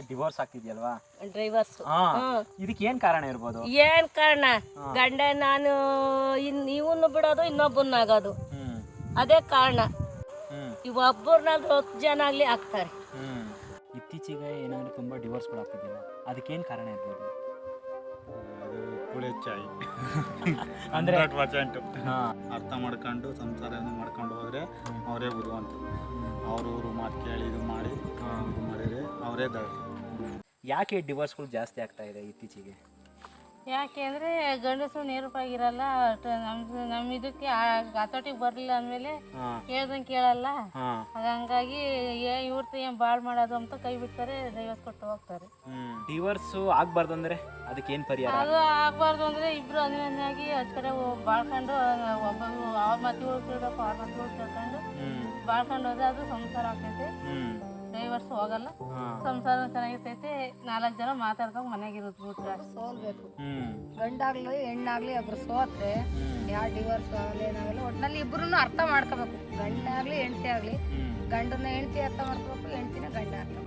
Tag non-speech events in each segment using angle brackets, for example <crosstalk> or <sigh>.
Divorce ಆಗ್ತಿದ್ಯಲ್ವಾ? Drivers ಹಾ. ಇದಕ್ಕೆ ಏನ್ ಕಾರಣ ಇರ್ಬೋದು? ಏನ್ ಕಾರಣ? ಗಂಡ ನಾನು ಇನ್ ಇವನು ಬಿಡೋದು ಇನ್ನೊಬ್ಬನಾಗೋದು. ಆಗೋದು ಅದೇ ಕಾರಣ. ಇವ ಒಬ್ಬರನ್ನಾದ್ರೂ ಹತ್ತು ಜನ ಆಗ್ಲಿ ಆಗ್ತಾರೆ. ಇತ್ತೀಚೆಗೆ ಏನಾದ್ರು ತುಂಬಾ ಡಿವೋರ್ಸ್ ಆಗ್ತಿದ್ಯಲ್ಲ ಅದಕ್ಕೇನ್ ಕಾರಣ ಇರ್ಬೋದು? <laughs> ಅಂದ್ರೆ? ಅರ್ಥ ಮಾಡ್ಕೊಂಡು ಸಂಸಾರವನ್ನು ಮಾಡ್ಕೊಂಡು ಹೋದ್ರೆ ಅವರೇ ಬುದ್ಧಿವಂತರು ಅವ್ರವ್ರು ಮಾತು ಕೇಳಿ ಇದು ಮಾಡಿ. ಇದು ಮಾಡಿದ್ರೆ ಅವರೇ ದಡ್ರು ಯಾಕೆ ಡಿವೋರ್ಸ್ಗಳು ಜಾಸ್ತಿ ಆಗ್ತಾ ಇದೆ ಇತ್ತೀಚೆಗೆ? ಯಾಕೆಂದ್ರೆ ಗಂಡಸರು ನೇರವಾಗಿರಲ್ಲ ನಮ್ಮ ನಮ್ಮ ಇದಕ್ಕೆ ಹತೋಟಿಗೆ ಬರಲಿಲ್ಲ ಅಂದಮೇಲೆ ಕೇಳ್ದಂಗೆ ಹೇಳ್ದಂಗೆ ಕೇಳಲ್ಲ. ಅದು ಅದ್ ಹಂಗಾಗಿ ಏ ಇವ್ರದ್ದು ಏನು ಬಾಳ್ ಮಾಡೋದು ಅಂತ ಕೈ ಬಿಡ್ತಾರೆ ದೈವಸ್ ಕೊಟ್ಟು ಹೋಗ್ತಾರೆ. ಡಿವೋರ್ಸ್ ಆಗ್ಬಾರ್ದು ಅಂದ್ರೆ ಅದಕ್ಕೆ ಏನು ಪರಿಹಾರ? ಅದು ಆಗಬಾರ್ದು ಅಂದರೆ ಇಬ್ಬರು ಅನ್ಯೋನ್ಯಾಗಿ ಆ ಕಡೆ ಬಾಳ್ಕೊಂಡು ಒಬ್ಬ ಅವ್ರ ಮತ್ತಿಗಳು ಹೋಗ್ತಿರ್ಬೇಕು ಅವ್ರ ಮತ್ತಿಗಳು ಕೇಳ್ಕೊಂಡು ಬಾಳ್ಕೊಂಡು ಹೋದ್ರೆ ಅದು ಸಂಸಾರ ಆಗ್ತೈತೆ. ಹ್ಮ್ ವರ್ಷ ಹೋಗಲ್ಲ. ಸಂಸಾರ ಚೆನ್ನಾಗಿರ್ತೈತೆ ನಾಲ್ಕು ಜನ ಮಾತಾಡ್ಕೊಂಡು ಮನೆಗೆ ಇರುತ್ತೆ ಬಿಟ್ರೆ. ಸೋಲ್ಬೇಕು. ಹ್ಮ್. ಗಂಡಾಗ್ಲಿ ಹೆಣ್ಣಾಗ್ಲಿ ಒಬ್ರು ಸೋತ್ರೆ ಯಾವ ಡಿವೋರ್ಸ್ ಆಗಲಿ ಏನಾಗಲಿ ಒಟ್ನಲ್ಲಿ ಇಬ್ರು ಅರ್ಥ ಮಾಡ್ಕೋಬೇಕು. ಗಂಡಾಗ್ಲಿ ಹೆಂಡತಿ ಆಗಲಿ ಗಂಡನ ಹೆಂಡತಿ ಅರ್ಥ ಮಾಡ್ಕೋಬೇಕು ಹೆಂಡತಿನ ಗಂಡ ಅರ್ಥ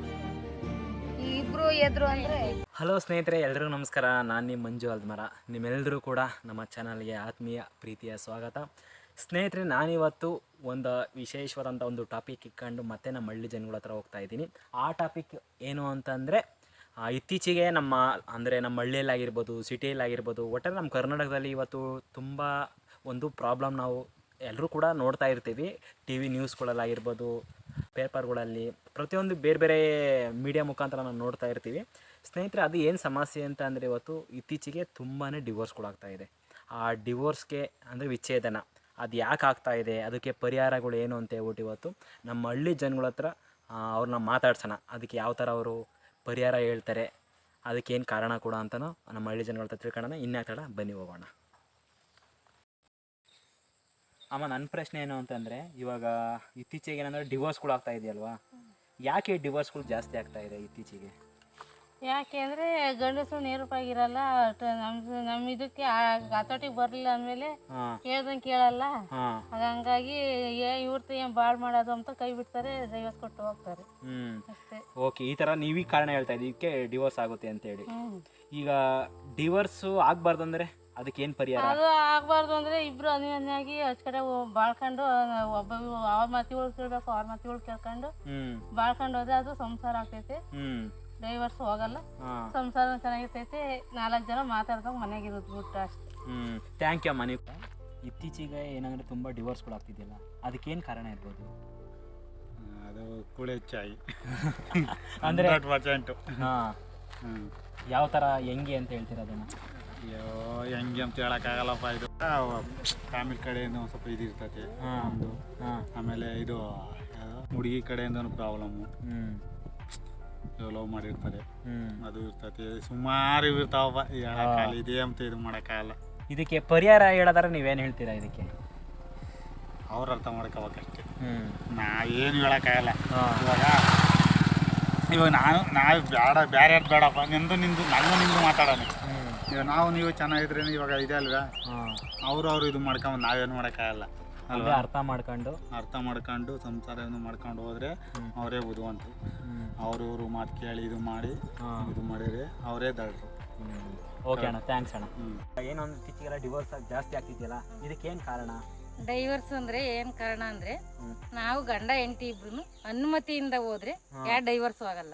ಈ ಇಬ್ರು ಎದ್ರು ಅಂದ್ರೆ ಹಲೋ ಸ್ನೇಹಿತರೆ ಎಲ್ರಿಗೂ ನಮಸ್ಕಾರ. ನಾನು ನಿಮ್ಮ ಮಂಜು ಅಲ್ದಮರ. ನಿಮ್ಮೆಲ್ಲರೂ ಕೂಡ ನಮ್ಮ ಚಾನಲ್ಗೆ ಆತ್ಮೀಯ ಪ್ರೀತಿಯ ಸ್ವಾಗತ. ಸ್ನೇಹಿತರೆ, ನಾನಿವತ್ತು ಒಂದು ವಿಶೇಷವಾದಂಥ ಒಂದು ಟಾಪಿಕ್ ಇಟ್ಕೊಂಡು ಮತ್ತೆ ನಮ್ಮ ಹಳ್ಳಿ ಜನಗಳ ಹತ್ರ ಹೋಗ್ತಾ ಇದ್ದೀನಿ. ಆ ಟಾಪಿಕ್ ಏನು ಅಂತಂದರೆ ಇತ್ತೀಚೆಗೆ ನಮ್ಮ, ಅಂದರೆ ನಮ್ಮ ಹಳ್ಳಿಯಲ್ಲಾಗಿರ್ಬೋದು ಸಿಟಿಯಲ್ಲಾಗಿರ್ಬೋದು ಒಟ್ಟಾರೆ ನಮ್ಮ ಕರ್ನಾಟಕದಲ್ಲಿ ಇವತ್ತು ತುಂಬ ಒಂದು ಪ್ರಾಬ್ಲಮ್ ನಾವು ಎಲ್ಲರೂ ಕೂಡ ನೋಡ್ತಾ ಇರ್ತೀವಿ. ಟಿ ವಿ ನ್ಯೂಸ್ಗಳಲ್ಲಾಗಿರ್ಬೋದು ಪೇಪರ್ಗಳಲ್ಲಿ ಪ್ರತಿಯೊಂದು ಬೇರೆ ಬೇರೆ ಮೀಡಿಯಾ ಮುಖಾಂತರ ನಾವು ನೋಡ್ತಾ ಇರ್ತೀವಿ. ಸ್ನೇಹಿತರೆ, ಅದು ಏನು ಸಮಸ್ಯೆ ಅಂತ ಅಂದರೆ ಇವತ್ತು ಇತ್ತೀಚೆಗೆ ತುಂಬಾ ಡಿವೋರ್ಸ್ಗಳಾಗ್ತಾ ಇದೆ. ಆ ಡಿವೋರ್ಸ್ಗೆ ಅಂದರೆ ವಿಚ್ಛೇದನ. ಅದು ಯಾಕೆ ಆಗ್ತಾ ಇದೆ? ಅದಕ್ಕೆ ಪರಿಹಾರಗಳು ಏನು ಅಂತ ಹೇಳ್ಬಿಟ್ಟು ಇವತ್ತು ನಮ್ಮ ಹಳ್ಳಿ ಜನಗಳ ಹತ್ರ ಅವ್ರನ್ನ ಮಾತಾಡ್ಸೋಣ. ಅದಕ್ಕೆ ಯಾವ ಥರ ಅವರು ಪರಿಹಾರ ಹೇಳ್ತಾರೆ? ಅದಕ್ಕೆ ಏನು ಕಾರಣ ಕೂಡ ಅಂತಲೂ ನಮ್ಮ ಹಳ್ಳಿ ಜನಗಳ ಹತ್ರ ತಿಳ್ಕೊಳ್ಳೋಣ. ಇನ್ಯಾಕೆ ತಡ ಬನ್ನಿ ಹೋಗೋಣ. ಅಮ್ಮ ನನ್ನ ಪ್ರಶ್ನೆ ಏನು ಅಂತಂದರೆ, ಇವಾಗ ಇತ್ತೀಚೆಗೆ ಏನಂದರೆ ಡಿವೋರ್ಸ್ಗಳು ಆಗ್ತಾ ಇದೆಯಲ್ವಾ? ಯಾಕೆ ಡಿವೋರ್ಸ್ಗಳು ಜಾಸ್ತಿ ಆಗ್ತಾ ಇದೆ ಇತ್ತೀಚೆಗೆ? ಯಾಕೆ ಅಂದರೆ ಗಂಡಸರು ನೇರಪಾಗಿರಲ್ಲ ನಮ್ಮ ನಮ್ಮ ಇದಕ್ಕೆ ಹತೋಟಿಗೆ ಬರಲಿಲ್ಲ ಅಂದಮೇಲೆ ಕೇಳ್ದಂಗೆ ಕೇಳಲ್ಲ. ಹಾಗಾಗಿ ಅದ್ ಹಂಗಾಗಿ ಏ ಇವ್ರದ್ದು ಏನು ಬಾಳ್ ಮಾಡೋದು ಅಂತ ಕೈ ಬಿಡ್ತಾರೆ ದೈವಸ್ ಕೊಟ್ಟು ಹೋಗ್ತಾರೆ. ಅಷ್ಟೇ. ಓಕೆ ಈ ಥರ ನೀವೀಗ ಕಾರಣ ಹೇಳ್ತಾ ಇದಕ್ಕೆ ಡಿವೋರ್ಸ್ ಆಗುತ್ತೆ ಅಂತ ಹೇಳಿ. ಈಗ ಡಿವೋರ್ಸು ಆಗಬಾರ್ದು ಅಂದರೆ ಅದಕ್ಕೆ ಏನು ಪರಿಹಾರ? ಅದು ಆಗ್ಬಾರ್ದು ಅಂದ್ರೆ ಇಬ್ರು ಅನ್ಯೋನ್ಯಾಗಿ ಹಚ್ ಕಡೆ ಬಾಳ್ಕೊಂಡು ಒಬ್ಬ ಅವ್ರ ಮತ್ತಿಗಳು ಕೇಳ್ಬೇಕು ಅವ್ರ ಮತ್ತಿಗಳು ಕೇಳ್ಕೊಂಡು ಬಾಳ್ಕೊಂಡು ಹೋದ್ರೆ ಅದು ಸಂಸಾರ ಆಗ್ತೈತೆ. ಡೈವರ್ಸ್ ಹೋಗಲ್ಲ. ಹಾಂ. ಸಂಸಾರ ಚೆನ್ನಾಗಿರ್ತೈತೆ ನಾಲ್ಕು ಜನ ಮಾತಾಡ್ದಾಗ ಮನೆಗೆ ಇರುತ್ತೆ ಬಿಟ್ರೆ ಅಷ್ಟೇ. ಹ್ಞೂ ಥ್ಯಾಂಕ್ ಯು ಅಮ್ಮ ನೀವು ಇತ್ತೀಚೆಗೆ ಏನಂದರೆ ತುಂಬ ಡಿವೋರ್ಸ್ಗಳು ಆಗ್ತಿದೆಯಲ್ಲ ಅದಕ್ಕೇನು ಕಾರಣ ಇರ್ಬೋದು? ಅದು ಕುಳೆಚ್ಚಾಯಿ <laughs> ಅಂದರೆ ಹಂಡ್ರೆಡ್ ಪರ್ಸೆಂಟ್. ಹಾಂ. ಹ್ಞೂ ಯಾವ ಥರ ಹೆಂಗೆ ಅಂತ ಹೇಳ್ತೀರ ಅದನ್ನು? ಅಯ್ಯೋ ಹೆಂಗೆ ಅಂತ ಹೇಳೋಕ್ಕಾಗಲ್ಲಪ್ಪ ಇದು ಫ್ಯಾಮಿಲಿ ಕಡೆಯಿಂದ ಒಂದು ಸ್ವಲ್ಪ ಇದು ಇರ್ತೈತೆ ಹಾಂ. ಒಂದು ಹಾಂ. ಆಮೇಲೆ ಇದು ಹುಡುಗಿ ಕಡೆಯಿಂದನೂ ಪ್ರಾಬ್ಲಮ್ಮು ಹ್ಞೂ ಲವ್ ಮಾಡಿರ್ತಾರೆ. ಅದು ಇರ್ತೈತಿ ಸುಮಾರು ಇರ್ತಾವಪ್ಪ. ಹೇಳಕ್ಕಾಗಲ್ಲ ಇದೇ ಅಂತ ಇದು ಮಾಡೋಕ್ಕಾಗಲ್ಲ. ಇದಕ್ಕೆ ಪರಿಹಾರ ಹೇಳೋದಾರೆ ನೀವೇನು ಹೇಳ್ತೀರಾ ಇದಕ್ಕೆ? ಅವ್ರ ಅರ್ಥ ಮಾಡ್ಕೋಬೇಕಷ್ಟೇ. ಹ್ಮ್. ನಾ ಏನು ಹೇಳೋಕ್ಕಾಗಲ್ಲ ಇವಾಗ ಇವಾಗ ನಾನು ನಾವು ಬೇಡ ಬೇರೆ ಬೇಡಪ್ಪ. ನಿಂದು ನಿಂದು ನಾನು ನಿಂದು ಮಾತಾಡೋಣ. ಇವಾಗ ನಾವು ನೀವು ಚೆನ್ನಾಗಿದ್ರೆ ಇವಾಗ ಇದೆ ಅಲ್ವಾ? ಅವ್ರು ಅವ್ರು ಇದು ಮಾಡ್ಕೊಂಬ ನಾವೇನು ಮಾಡೋಕ್ಕಾಗಲ್ಲ. ಅಲ್ವಾ? ಅರ್ಥ ಮಾಡ್ಕೊಂಡು. ಅರ್ಥ ಮಾಡ್ಕೊಂಡು ಸಂಸಾರವನ್ನು ಮಾಡ್ಕೊಂಡು ಹೋದ್ರೆ ಅವರೇ ಬುದ್ಧಿವಂತರು. ಅವರು ಅವ್ರವ್ರು ಮಾತು ಕೇಳಿ ಇದು ಮಾಡಿ ಹಾಂ. ಇದು ಮಾಡಿದ್ರೆ ಅವರೇ ದಡ್ರು. ಓಕೆ ಅಣ್ಣ ಥ್ಯಾಂಕ್ಸ್ ಅಣ್ಣ. ಏನೋ ಒಂದು ಇತ್ತೀಚೆಗೆಲ್ಲ ಡಿವೋರ್ಸ್ ಜಾಸ್ತಿ ಆಗ್ತಿದೆಯಲ್ಲ ಇದಕ್ಕೇನು ಕಾರಣ? ಡೈವರ್ಸ್ ಅಂದ್ರೆ ಏನ್ ಕಾರಣ ಅಂದ್ರೆ ನಾವು ಗಂಡ ಹೆಂಡತಿ ಇಬ್ರು ಅನುಮತಿಯಿಂದ ಹೋದ್ರೆ. ಯಾವ ಡೈವರ್ಸ್ ಆಗಲ್ಲ.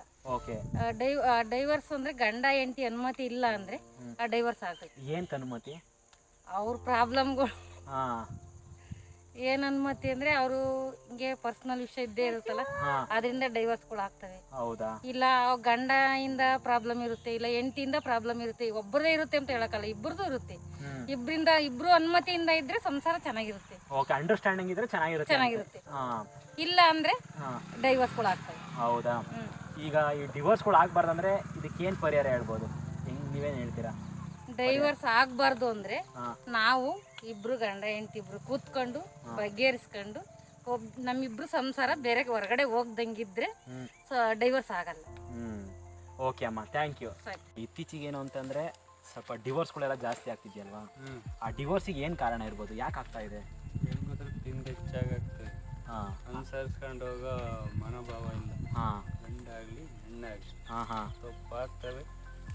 ಡೈವರ್ಸ್ ಅಂದ್ರೆ ಗಂಡ ಹೆಂಡತಿ ಅನುಮತಿ ಇಲ್ಲ ಅಂದ್ರೆ ಆ ಡೈವರ್ಸ್ ಆಗ್ತೈತಿ. ಏನ್ ಅನುಮತಿ? ಅವ್ರ ಪ್ರಾಬ್ಲಮ್ಗಳು ಹಾಂ. ಏನ್ ಅನುಮತಿ ಅಂದ್ರೆ ಅವರು ಹಿಂಗೆ ಪರ್ಸನಲ್ ವಿಷಯ ಇದ್ದೇ ಇರುತ್ತಲ್ಲ ಅದರಿಂದ ಡೈವರ್ಸ್ ಕೂಡ ಆಗ್ತವೆ. ಹೌದಾ? ಇಲ್ಲ ಗಂಡ ಇಂದ ಪ್ರಾಬ್ಲಮ್ ಇರುತ್ತೆ ಇಲ್ಲ ಹೆಂಡತಿಯಿಂದ ಪ್ರಾಬ್ಲಮ್ ಇರುತ್ತೆ ಒಬ್ಬರದೇ ಇರುತ್ತೆ ಅಂತ ಹೇಳಕ್ಕಲ್ಲ ಇಬ್ಬರದು ಇರುತ್ತೆ. ಇಬ್ಬರಿಂದ ಇಬ್ರು ಅನುಮತಿಯಿಂದ ಇದ್ರೆ ಸಂಸಾರ ಚೆನ್ನಾಗಿರುತ್ತೆ. ಓಕೆ ಅಂಡರ್ಸ್ಟ್ಯಾಂಡಿಂಗ್ ಇದ್ರೆ ಚೆನ್ನಾಗಿರುತ್ತೆ ಚೆನ್ನಾಗಿರುತ್ತೆ. ಇಲ್ಲ ಅಂದ್ರೆ ಡೈವರ್ಸ್ ಕೂಡ ಆಗ್ತವೆ. ಹೌದಾ? ಈಗ ಈ ಡಿವೋರ್ಸ್ಗಳು ಆಗ್ಬಾರ್ದಂದ್ರೆ ಏನ್ ಪರಿಹಾರ ಹೇಳ್ಬೋದು? ಹೆಂಗ್ ನೀವೇನ್ ಹೇಳ್ತೀರಾ? ಡೈವರ್ಸ್ ಆಗ್ಬಾರ್ದು ಅಂದ್ರೆ ನಾವು ಇಬ್ರು ಗಂಡ ಹೆಂಡತಿ ಇಬ್ರು ಕೂತ್ಕೊಂಡು ಬಗೆಹರಿಸ್ಕೊಂಡು ಒಬ್ ನಮ್ಮಿಬ್ರು ಸಂಸಾರ ಬೇರೆ ಹೊರಗಡೆ ಹೋಗ್ದಂಗಿದ್ರೆ ಡೈವರ್ಸ್ ಆಗಲ್ಲ. ಓಕೆ ಅಮ್ಮ ಥ್ಯಾಂಕ್ ಯು ಇತ್ತೀಚಿಗೆ ಏನು ಅಂತಂದ್ರೆ ಸ್ವಲ್ಪ ಡಿವೋರ್ಸ್ಗಳೆಲ್ಲ ಜಾಸ್ತಿ ಆಗ್ತಿದ್ಯಲ್ವಾ? ಆ ಡಿವೋರ್ಸಿಗೆ ಏನು ಕಾರಣ ಇರ್ಬೋದು? ಯಾಕೆ ಆಗ್ತಾ ಇದೆ? ತಿಂದು ಹೆಚ್ಚಾಗತ್ತೆ ಹಾಂ. ಅನುಸರಿಸ್ಕೊಂಡು ಹೋಗೋ ಮನೋಭಾವ ಇಲ್ಲ. ಹಾಂ. ಗಂಡಾಗಲಿ ಹೆಣ್ಣಾಗಲಿ. ಹಾಂ ಹಾಂ. ಹಾಂ ತಪ್ಪಾಗ್ತವೆ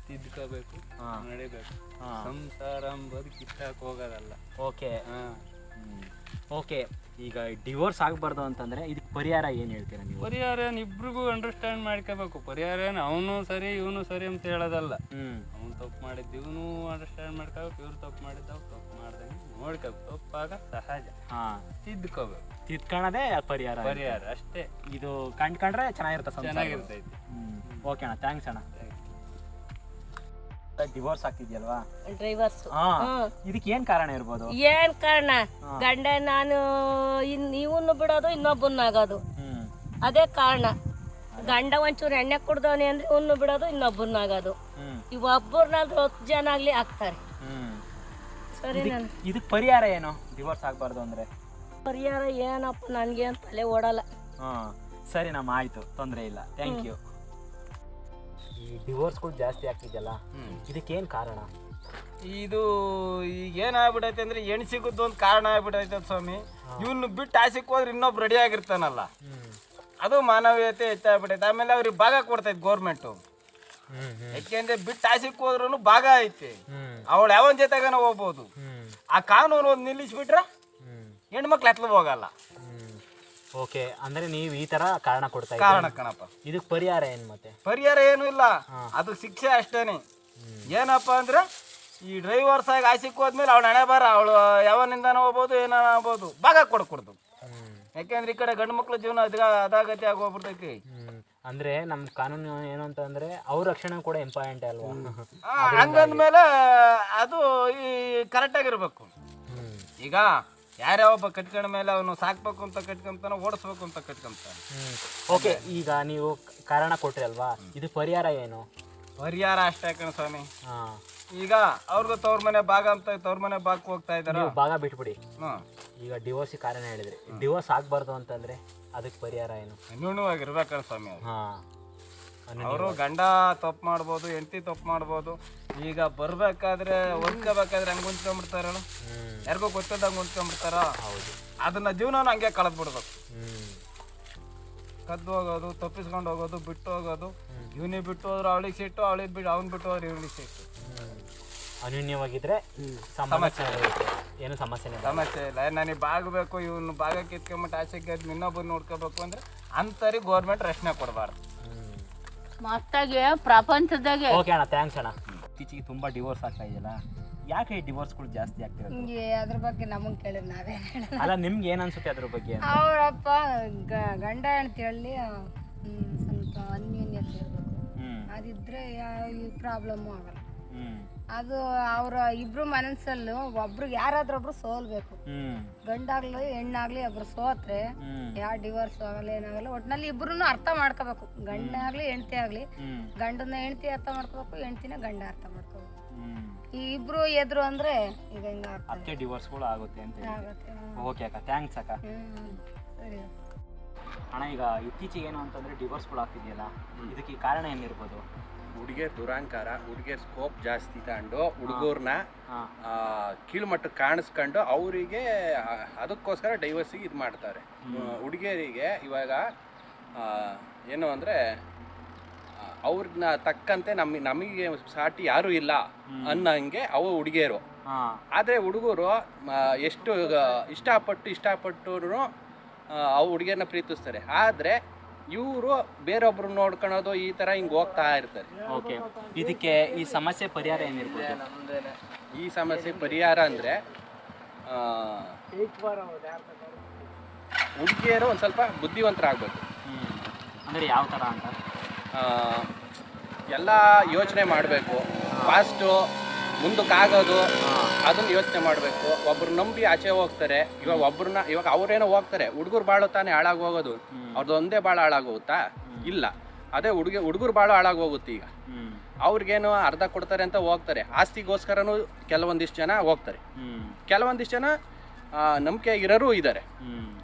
ತಿದ್ಕೋಬೇಕು ಹಾ. ನಡಿಬೇಕು. ಹಾ. ಸಂಸಾರ ಅಂಬೋದು ಕಿತ್ತಾಕ್ ಹೋಗೋದಲ್ಲ. ಓಕೆ. ಹಾ. ಓಕೆ. ಈಗ ಡಿವೋರ್ಸ್ ಆಗಬಾರ್ದು ಅಂತಂದ್ರೆ ಇದಕ್ಕೆ ಪರಿಹಾರ ಏನು ಹೇಳ್ತೀರಾ ನೀವು? ಪರಿಹಾರ ಏನ್ ಇಬ್ರಿಗೂ ಅಂಡರ್ಸ್ಟ್ಯಾಂಡ್ ಮಾಡ್ಕೋಬೇಕು. ಪರಿಹಾರ ಏನು ಅವನು ಸರಿ ಇವನು ಸರಿ ಅಂತ ಹೇಳೋದಲ್ಲ. ಹ್ಞೂ ಅವ್ನು ತಪ್ಪು ಮಾಡಿದ್ದು ಇವನು ಅಂಡರ್ಸ್ಟ್ಯಾಂಡ್ ಮಾಡ್ಕೋಬೇಕು. ಇವ್ರು ತಪ್ಪು ಮಾಡಿದ್ದವ್ ತಪ್ಪು ಮಾಡ್ದಂಗೆ ನೋಡ್ಕೋಬೇಕು. ತಪ್ಪಾಗ ಸಹಜ. ಹಾಂ. ತಿದ್ಕೋಬೇಕು. ತಿದ್ಕೊಳ್ಳೋದೇ ಪರಿಹಾರ ಪರಿಹಾರ ಅಷ್ಟೇ. ಇದು ಕಂಡ್ಕೊಂಡ್ರೆ ಚೆನ್ನಾಗಿರುತ್ತೆ ಸಂಸಾರ. ಚೆನ್ನಾಗಿರ್ತೈತಿ. ಓಕೆ ಅಣ್ಣ ಥ್ಯಾಂಕ್ಸ್ ಅಣ್ಣ. ಡಿವೋರ್ಸ್ ಆಗ್ತಿದ್ಯಲ್ವಾ ಡ್ರೈವರ್ಸ್ ಹಾ ಇದಕ್ಕೆ ಏನ್ ಕಾರಣ ಇರ್ಬೋದು? ಏನ್ ಕಾರಣ? ಗಂಡ ನಾನು ಇನ್ ಇವನು ಬಿಡೋದು ಇನ್ನೊಬ್ಬನಾಗೋದು ಹ್ಮ್. ಅದೇ ಕಾರಣ. ಗಂಡ ಒಂಚೂರು ಎಣ್ಣೆ ಕುಡ್ದವನಿ ಅಂದ್ರೆ ಇವನು ಬಿಡೋದು ಇನ್ನೊಬ್ಬನಾಗೋದು ಆಗೋದು. ಇವ್ ಒಬ್ಬರನ್ನಾದ್ರೂ ಹತ್ತು ಜನ ಆಗ್ಲಿ ಆಗ್ತಾರೆ. ಸರಿ ನಾನು. ಇದಕ್ಕೆ ಪರಿಹಾರ ಏನು? ಡಿವೋರ್ಸ್ ಆಗ್ಬಾರ್ದು ಅಂದ್ರೆ? ಪರಿಹಾರ ಏನಪ್ಪ? ನನಗೆ ತಲೆ ಓಡಲ್ಲ. ಹಾ. ಸರಿ ನಮ್ಮ ಆಯ್ತು. ತೊಂದರೆ ಇಲ್ಲ. ಥ್ಯಾಂಕ್ ಯು ಡಿವೋರ್ಸ್ಗಳು ಜಾಸ್ತಿ ಆಗ್ತಿದೆಯಲ್ಲ? ಇದಕ್ಕೆ ಏನ್ ಕಾರಣ? ಇದು ಈಗ ಏನಾಗ್ಬಿಡೈತೆ ಅಂದ್ರೆ ಹೆಣ್ ಸಿಗುದು ಒಂದು ಕಾರಣ ಆಗ್ಬಿಡೈತೆ ಸ್ವಾಮಿ. ಇವ್ನು ಬಿಟ್ಟು ಆಸೆಗೆ ಹೋದ್ರೆ ಇನ್ನೊಬ್ರು ರೆಡಿ ಆಗಿರ್ತಾನಲ್ಲ. ಅದು ಮಾನವೀಯತೆ ಹೆಚ್ಚಾಗ್ಬಿಟ್ಟೈತೆ ಆಮೇಲೆ ಅವ್ರಿಗೆ ಭಾಗ ಕೊಡ್ತೈತೆ ಗೌರ್ಮೆಂಟು ಯಾಕೆಂದ್ರೆ ಬಿಟ್ಟು ಆಸೆಗೆ ಹೋದ್ರೂ ಭಾಗ ಐತೆ. ಅವಳು ಯಾವನ್ ಜೊತೆಗನ ಹೋಗ್ಬೋದು. ಆ ಕಾನೂನು ಒಂದು ನಿಲ್ಲಿಸ್ಬಿಟ್ರೆ ಹೆಣ್ಮಕ್ಳು ಹತ್ಲು ಹೋಗಲ್ಲ. ಓಕೆ ಅಂದ್ರೆ ನೀವು ಈ ತರ ಕಾರಣ ಕೊಡ್ತಾ ಕಾರಣ ಕಣಪ್ಪ. ಇದಕ್ಕೆ ಪರಿಹಾರ ಏನ್ ಮತ್ತೆ? ಪರಿಹಾರ ಏನು ಇಲ್ಲ. ಅದು ಶಿಕ್ಷೆ ಅಷ್ಟೇನೆ. ಏನಪ್ಪ ಅಂದ್ರೆ ಈ ಡ್ರೈವರ್ಸ್ ಆಗಿ ಆಸೆಗೆ ಹೋದ್ಮೇಲೆ ಅವಳು ಹಣೆ ಬಾರ ಅವಳು ಯಾವನಿಂದ ಹೋಗ್ಬೋದು ಏನೋ ಆಗ್ಬೋದು ಭಾಗ ಕೊಡ್ಕೊಡ್ದು ಯಾಕೆಂದ್ರೆ ಈ ಕಡೆ ಗಂಡು ಮಕ್ಳ ಜೀವನ ಅದ ಅದಾಗತಿ ಆಗೋಗ್ಬಿಡ್ತೈತಿ. ಹ್ಮ್. ಅಂದ್ರೆ ನಮ್ ಕಾನೂನು ಏನು ಅಂತಂದ್ರೆ ಅವ್ರ ರಕ್ಷಣೆ ಕೂಡ ಇಂಪಾರ್ಟೆಂಟ್ ಅಲ್ವಾ? ಆ, <laughs> ಹಂಗಂದ್ಮೇಲೆ ಅದು ಈ ಕರೆಕ್ಟಾಗಿರ್ಬೇಕು ಹ್ಮ್. ಈಗ ಯಾರ್ಯಾವ ಒಬ್ಬ ಕಟ್ಕೊಂಡ ಮೇಲೆ ಅವನು ಸಾಕ್ಬೇಕು ಅಂತ ಕಟ್ಕೊಂತಾನ ಓಡಿಸ್ಬೇಕು ಅಂತ ಕಟ್ಕೊಂತಾನೆ. ಓಕೆ ಈಗ ನೀವು ಕಾರಣ ಕೊಟ್ರಿ ಅಲ್ವಾ ಇದು ಪರಿಹಾರ ಏನು? ಪರಿಹಾರ ಅಷ್ಟೇ ಕಣ ಸ್ವಾಮಿ. ಈಗ ಅವ್ರಿಗೂ ತವ್ರ ಮನೆ ಭಾಗ ಅಂತ ತವ್ರ ಮನೆ ಭಾಗಕ್ಕೆ ಹೋಗ್ತಾ ಇದಾರೆ ನೀವು ಭಾಗ ಬಿಟ್ಬಿಡಿ. ಹ್ಮ್. ಈಗ ಡಿವೋರ್ಸ್ ಕಾರಣ ಹೇಳಿದ್ರಿ. ಡಿವೋರ್ಸ್ ಆಗ್ಬಾರ್ದು ಅಂತಂದ್ರೆ ಅದಕ್ಕೆ ಪರಿಹಾರ ಏನು? ಅನ್ಯೂನ್ಯವಾಗಿರ್ಬೇಕಣ್ಣ ಸ್ವಾಮಿ ಅವ್ರು. ಹಾ. ಅವರು ಗಂಡ ತಪ್ಪು ಮಾಡ್ಬೋದು ಹೆಂಡತಿ ತಪ್ಪು ಮಾಡ್ಬೋದು. ಈಗ ಬರ್ಬೇಕಾದ್ರೆ ಹೊಂದ್ಕೋಬೇಕಾದ್ರೆ ಹಂಗೆ ಹೊಂದ್ಕೊಂಡ್ಬಿಡ್ತಾರಲ್ಲ. ಹ್ಮ್. ಯಾರಿಗೋ ಗೊತ್ತಿದ್ದಂಗೆ ಹೊಂದ್ಕೊಂಡ್ಬಿಡ್ತಾರ? ಹೌದು. ಅದನ್ನ ಜೀವನ ಹಂಗೆ ಕಳೆದ್ ಬಿಡ್ಬೇಕು ಕದ್ದು ಹೋಗೋದು ತಪ್ಪಿಸ್ಕೊಂಡು ಹೋಗೋದು ಬಿಟ್ಟು ಹೋಗೋದು. ಇವನಿಗೆ ಬಿಟ್ಟು ಹೋದ್ರೆ ಅವಳಿಗೆ ಸಿಟ್ಟು ಅವಳಿಗೆ ಬಿಟ್ಟು ಅವ್ನು ಬಿಟ್ಟು ಹೋದ್ರೆ ಇವನಿಗೆ ಸಿಟ್ಟು. ಅನ್ಯೂನ್ಯವಾಗಿದ್ರೆ ಸಮಸ್ಯೆ ಏನು ಸಮಸ್ಯೆನೇ ಸಮಸ್ಯೆ ಇಲ್ಲ. ನನಗೆ ಬಾಗಬೇಕು ಇವನು ಭಾಗ ಕಿತ್ಕೊಂಬಿಟ್ಟು ಆಸೆ ಗೆದ್ದು ಇನ್ನೊಬ್ಬರು ನೋಡ್ಕೋಬೇಕು ಅಂದ್ರೆ ಅಂತರಿ ಗೌರ್ಮೆಂಟ್ ರಕ್ಷಣೆ ಕೊಡಬಾರ್ದು. ಮಸ್ತಾಗಿ ಮತ್ತಾಗೆ ಪ್ರಪಂಚದಾಗೆ. ಓಕೆ ಅಣ್ಣ ಥ್ಯಾಂಕ್ಸ್ ಅಣ್ಣ. ಇತ್ತೀಚೆಗೆ ತುಂಬ ಡಿವೋರ್ಸ್ ಆಗ್ತಾ ಇದೆಯಲ್ಲ? ಯಾಕೆ ಈ ಡಿವೋರ್ಸ್ಗಳು ಜಾಸ್ತಿ ಆಗ್ತಿರೋದು ಅದ್ರ ಬಗ್ಗೆ ನಮಗೆ ಕೇಳಿದ್ ನಾವೇ ಅಲ್ಲ ನಿಮ್ಗೆ ಏನು ಅನ್ಸುತ್ತೆ ಅದ್ರ ಬಗ್ಗೆ? ಅವರಪ್ಪ ಗಂಡ ಹೆಂಡ್ತಿ ಹೇಳಿ ಸ್ವಲ್ಪ ಅನ್ಯೋನ್ಯತೆ ಇರಬೇಕು. ಹ್ಮ್. ಅದಿದ್ರೆ ಯಾವ ಈ ಪ್ರಾಬ್ಲಮ್ಮು ಆಗಲ್ಲ. ಹ್ಮ್. ಅದು ಅವರ ಇಬ್ರು ಮನಸ್ಸಲ್ಲೂ ಒಬ್ರು ಯಾರಾದ್ರೊಬ್ರು ಸೋಲ್ಬೇಕು. ಹ್ಮ್. ಗಂಡಾಗ್ಲಿ ಹೆಣ್ಣಾಗ್ಲಿ ಒಬ್ರು ಸೋತ್ರೆ ಹ್ಮ್. ಯಾವ ಡಿವೋರ್ಸ್ ಆಗಲ್ಲ ಏನಾಗಲ್ಲ ಒಟ್ನಲ್ಲಿ ಇಬ್ರು ಅರ್ಥ ಮಾಡ್ಕೋಬೇಕು. ಗಂಡಾಗ್ಲಿ ಹೆಂಡತಿ ಆಗ್ಲಿ ಹ್ಮ್. ಗಂಡನ ಹೆಂಡತಿ ಅರ್ಥ ಮಾಡ್ಕೋಬೇಕು ಹೆಂಡತಿನ ಗಂಡ ಅರ್ಥ ಮಾಡ್ಕೋಬೇಕು. ಈ ಇಬ್ರು ಎದ್ರು ಅಂದ್ರೆ ಈಗ ಹಿಂಗ ಅದಕ್ಕೆ ಡಿವೋರ್ಸ್ಗಳು ಆಗುತ್ತೆ ಅಂತ ಹೇಳಿ. ಆಗುತ್ತೆ ಓಕೆ ಅಕ್ಕ ಥ್ಯಾಂಕ್ಸ್ ಅಕ್ಕ. ಹ್ಮ್ ಸರಿ. ಅಣ್ಣ ಈಗ ಇತ್ತೀಚೆಗೆ ಏನು ಅಂತಂದ್ರೆ ಡಿವೋರ್ಸ್ಗಳು ಆಗ್ತಿದೆಯಲ್ಲ ಇದಕ್ಕೆ ಈ ಕಾರಣ ಏನಿರ್ಬೋದು? ಹುಡುಗಿಯರ್ ದುರಾಂಕಾರ ಹುಡುಗಿಯರ್ ಸ್ಕೋಪ್ ಜಾಸ್ತಿ ತಗೊಂಡು ಹುಡುಗರ್ನ ಹಾ. ಕೀಳ್ಮಟ್ಟಕ್ಕೆ ಕಾಣಿಸ್ಕೊಂಡು ಅವರಿಗೆ ಅದಕ್ಕೋಸ್ಕರ ಡೈವರ್ಸಿಗೆ ಇದು ಮಾಡ್ತಾರೆ. ಹುಡುಗಿಯರಿಗೆ ಇವಾಗ ಆ, ಏನು ಅಂದರೆ ಅವ್ರನ್ನ ತಕ್ಕಂತೆ ನಮಗೆ ನಮಗೆ ಸಾಟಿ ಯಾರು ಇಲ್ಲ ಅನ್ನಂಗೆ ಅವು ಹುಡುಗಿಯರು. ಆದ್ರೆ ಹುಡುಗರು ಎಷ್ಟು ಇಷ್ಟಪಟ್ಟು ಇಷ್ಟಪಟ್ಟು ಅವು ಹುಡುಗಿಯನ್ನ ಪ್ರೀತಿಸ್ತಾರೆ. ಆದರೆ ಇವರು ಬೇರೊಬ್ರು ನೋಡ್ಕೊಳೋದು ಈ ತರ ಹಿಂಗ್ ಹೋಗ್ತಾ ಇರ್ತಾರೆ. ಓಕೆ. ಇದಕ್ಕೆ ಈ ಸಮಸ್ಯೆ ಪರಿಹಾರ ಏನಿರ್ಬೋದು? ಈ ಸಮಸ್ಯೆ ಪರಿಹಾರ ಅಂದ್ರೆ ಹುಡುಗಿಯರು ಒಂದ್ ಸ್ವಲ್ಪ ಬುದ್ಧಿವಂತರಾಗಬೇಕು. ಅಂದ್ರೆ ಯಾವ ತರ ಅಂತ? ಎಲ್ಲ ಯೋಚನೆ ಮಾಡಬೇಕು. ಫಾಸ್ಟು ಮುಂದಕ್ಕಾಗೋದು ಅದನ್ನ ಯೋಚನೆ ಮಾಡಬೇಕು. ಒಬ್ಬರು ನಂಬಿ ಆಚೆ ಹೋಗ್ತಾರೆ. ಇವಾಗ ಒಬ್ಬರನ್ನ ಇವಾಗ ಅವ್ರೇನೋ ಹೋಗ್ತಾರೆ. ಹುಡುಗರು ಬಾಳು ತಾನೇ ಹಾಳಾಗಿ ಹೋಗೋದು. ಅವ್ರದ್ದು ಒಂದೇ ಭಾಳ ಹಾಳಾಗೋಗುತ್ತಾ? ಇಲ್ಲ. ಅದೇ ಹುಡುಗಿ ಹುಡುಗರು ಭಾಳ ಹಾಳಾಗಿ ಹೋಗುತ್ತೆ ಈಗ. ಅವ್ರಿಗೇನು ಅರ್ಧ ಕೊಡ್ತಾರೆ ಅಂತ ಹೋಗ್ತಾರೆ. ಆಸ್ತಿಗೋಸ್ಕರನೂ ಕೆಲವೊಂದಿಷ್ಟು ಜನ ಹೋಗ್ತಾರೆ. ಕೆಲವೊಂದಿಷ್ಟು ಜನ ನಂಬಿಕೆ ಇರೋರು ಇದ್ದಾರೆ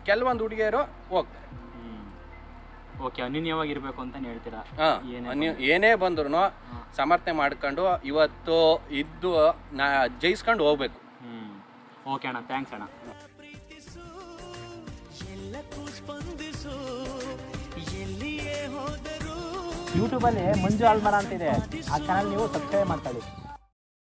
ಕೆಲವೊಂದು ಹುಡುಗಿಯರು ಹೋಗ್ತಾರೆ. ಓಕೆ ಅನ್ಯೂನ್ಯವಾಗಿರ್ಬೇಕು ಅಂತ ಹೇಳ್ತೀರಾ? ಹಾ, ಏನೇ ನೀವು ಏನೇ ಬಂದ್ರು ಸಮರ್ಥನೆ ಮಾಡ್ಕೊಂಡು ಇವತ್ತು ಇದ್ದು ನಾ ಜಯಿಸ್ಕೊಂಡು ಹೋಗ್ಬೇಕು. ಹ್ಮ್. ಓಕೆ ಅಣ್ಣ ಥ್ಯಾಂಕ್ಸ್ ಅಣ್ಣ. ಯೂಟ್ಯೂಬಲ್ಲಿ ಮಂಜು ಆಲ್ಮರ ಅಂತಿದೆ. ಆ ಚಾನಲ್ ನೀವು ಸಬ್ಸ್ಕ್ರೈಬ್ ಮಾಡ್ಕೊಳ್ಳಿ.